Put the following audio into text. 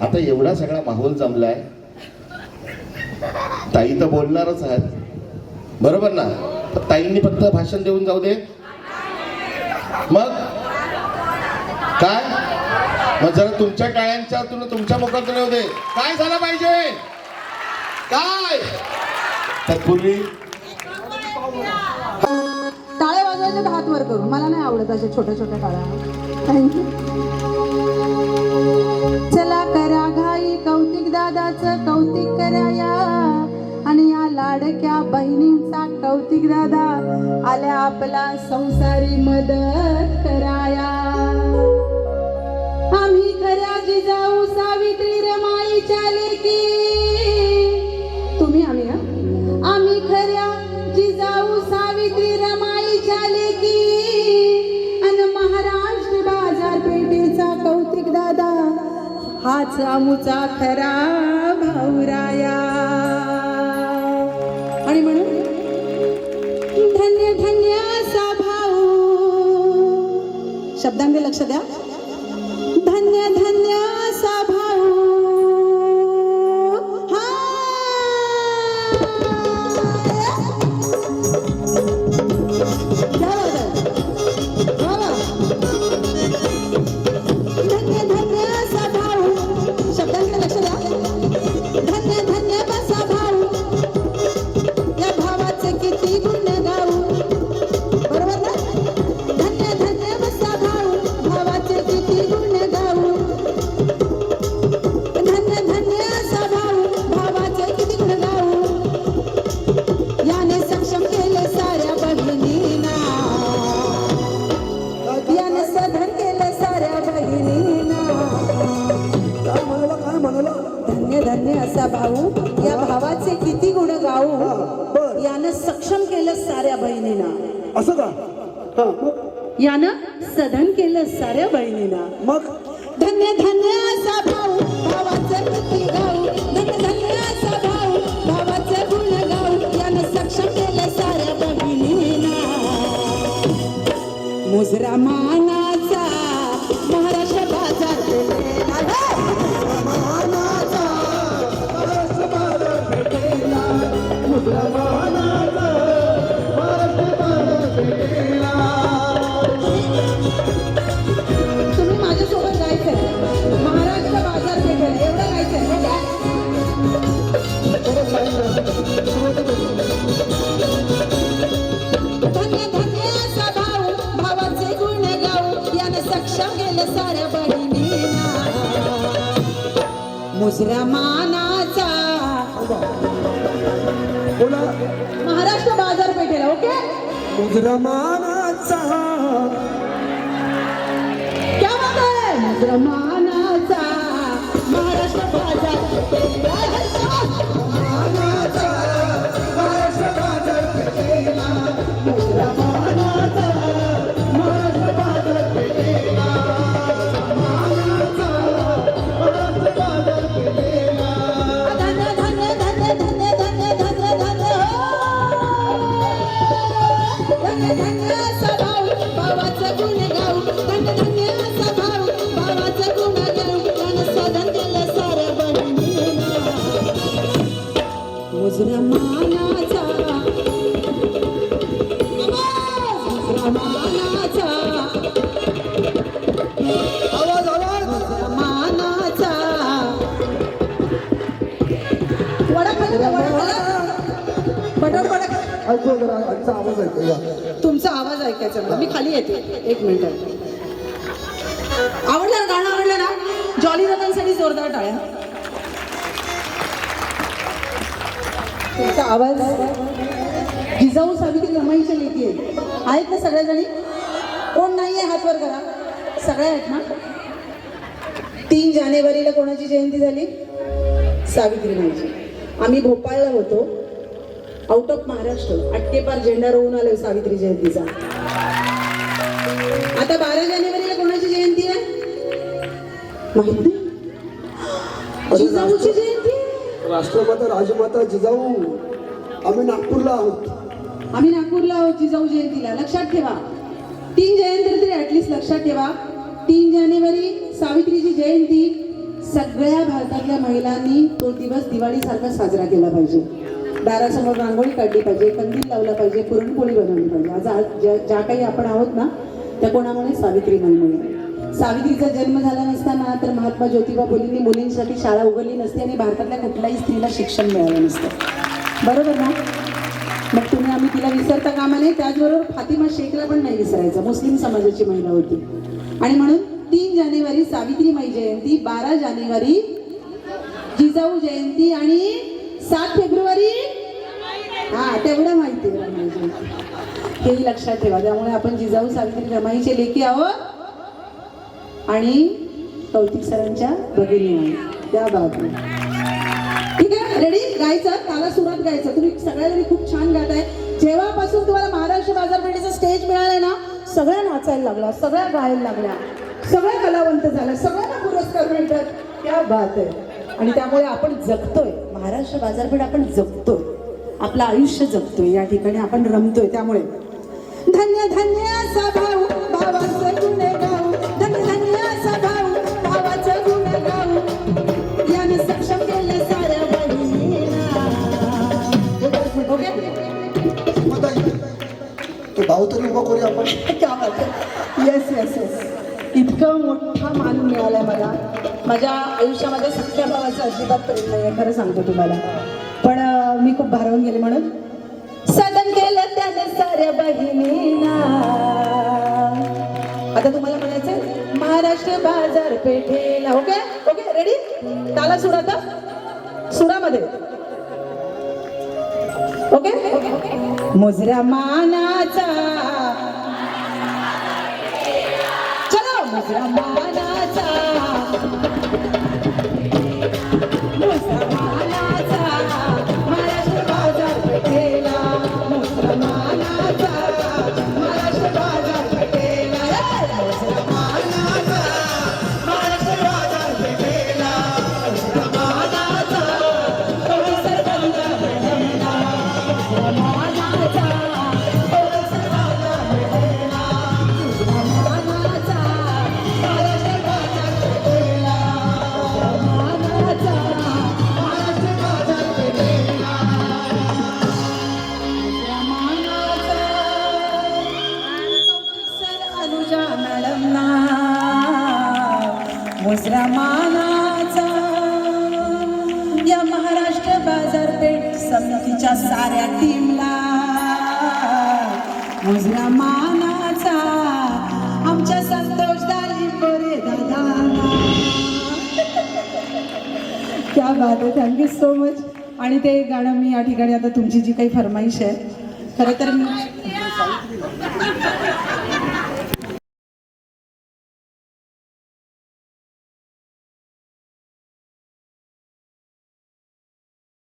आता एवढा सगळा माहोल जमलाय. ताई तर बोलणारच आहेत. बरोबर ना? तर ताईंनी फक्त भाषण देऊन जाऊ दे. मग? काय? मग जरा तुमच्या टाळ्यांच्या तुला तुमच्या मुखातून येऊ दे. काय झालं पाहिजे? काय? तत्पूर्वी टाळ्या वाजवायचे हात वर करू. मला नाही आवडत अशा छोट्या छोट्या टाळ्या थँक्यू दादाचं कौतिक कराया. आणि या लाडक्या बहिणींचा कौतिक दादा आल्या आपला संसारी मदत कराया. आम्ही खऱ्या जिजाऊ हाच आमुचा खरा भाऊराया. आणि म्हणून धन्य धन्य असा भाऊ. शब्दांकडे लक्ष द्या. या भावाचे किती गुण गाऊ यानं सक्षम केलं साऱ्या बहिणींना. असं का? हा यानं सधन केलं साऱ्या बहिणींना. मग? धन्य धन्य असा भाऊ भावाचं किती गाऊ. धन्य धन्य असा भाऊ भावाचं गुण गाऊ. यानं सक्षम केलं साऱ्या बहिणींना. मुजरा मानाचा मुजरा मानाचा. बोला. महाराष्ट्र बाजारपेठेला ओके? मुद्रा मानाचा. क्या बात आहे? मुजरा मानाचा. महाराष्ट्र बाजारपेठेला. हो. धन्य ऐकू जरा आमचा आवाज ऐकू या. तुमचा आवाज ऐकायचा मला मी खाली येते. एक मिनिट. आवडलं ना गाणं? आवडलं ना? जॉली दादांसाठी जोरदार टाळ्या. तुमचा आवाज जिजाऊ सावित्री रमाईच्या लेखी आहे. आहेत ना सगळ्याजणी कोण नाही आहे हात वर करा सगळ्या आहेत ना? तीन जानेवारीला कोणाची जयंती झाली? सावित्रीबाईची आम्ही भोपाळला होतो. आउट ऑफ महाराष्ट्र अट्टेपार झेंडा रोवून आलोय सावित्री जयंतीचा. आता बारा जानेवारीला कोणाची जयंती आहे? माहीत? नाही जिजाऊची जयंती. राष्ट्रमाता राजमाता जिजाऊ. आम्ही नागपूरला आहोत. आम्ही नागपूरला आहोत जिजाऊ जयंतीला. लक्षात ठेवा. तीन जयंती तरी ऍटलीस्ट लक्षात ठेवा. तीन जानेवारी सावित्रीची जयंती. सगळ्या भारतातल्या महिलांनी तो दिवस दिवाळीसारखा साजरा केला पाहिजे. दारासमोर रांगोळी काढली पाहिजे कंदील लावला पाहिजे पुरणपोळी बनवली पाहिजे. आज आज ज्या ज्या काही आपण आहोत ना त्या कोणामुळे? सावित्री म्हणून सावित्रीचा जन्म झाला नसताना तर महात्मा ज्योतिबा फुलेंनी मुलींसाठी शाळा उघडली नसती आणि भारतातल्या कुठल्याही स्त्रीला शिक्षण मिळालं नसतं. बरोबर ना? मग तुम्ही आम्ही तिला विसरता कामा नाही त्याचबरोबर फातिमा शेखला पण नाही विसरायचं. मुस्लिम समाजाची महिला होती. आणि म्हणून तीन जानेवारी सावित्रीमाई जयंती बारा जानेवारी जिजाऊ जयंती आणि सात फेब्रुवारी हा तेवढं माहिती आहे रमाई हेही लक्षात ठेवा. त्यामुळे आपण जिजाऊ सावित्री रमाईचे लेखी आहोत. आणि कौतिक सरांच्या भगिनी त्या बाबतीत. ठीक आहे? रेडी गायचं? ताला सुरात गायचं. तुम्ही सगळ्या खूप छान गात आहे जेव्हापासून तुम्हाला महाराष्ट्र बाजारपेठेचा स्टेज मिळालं ना सगळ्या नाचायला लागला सगळ्या गायला लागल्या सगळ्या कलावंत झाल्या सगळ्यांना पुरस्कार मिळतात. त्या बात आहे. आणि त्यामुळे आपण जगतोय. महाराष्ट्र बाजारपेठ आपण जगतोय. आपलं आयुष्य जगतोय या ठिकाणी आपण रमतोय त्यामुळे. धन्य धन्य असा भाऊ भावाचं गुण गाऊ. धन्य धन्य असा भाऊ भावाचं गुण गाऊ. याने सक्षम केलं साऱ्या बहिणीला. ओके मग तो भाऊ तरी उभा करूया आपण. क्या बात आहे येस येस येस इतकं मोठा मान मिळालाय मला. माझ्या आयुष्यामध्ये सख्या भावाचं अजिबात प्रेम नाही आहे खरं सांगतो तुम्हाला. मी खूप भारावून गेले म्हणून. सदन केलं त्याने साऱ्या बहिणीना. आता तुम्हाला म्हणायचं महाराष्ट्र बाजारपेठेला. ओके ओके रेडी ताला सुरा आता. सुरामध्ये. ओके मुजऱ्या मानाचा. चलो मुजरा मानाचा. समितीच्या साऱ्या टीमला मुजरा मानाचा आमच्या संतोष दाली बरे दादा. क्या बात आहे. थँक्यू सो मच आणि ते गाणं मी या ठिकाणी आता तुमची जी काही फरमाईश आहे खरं तर मी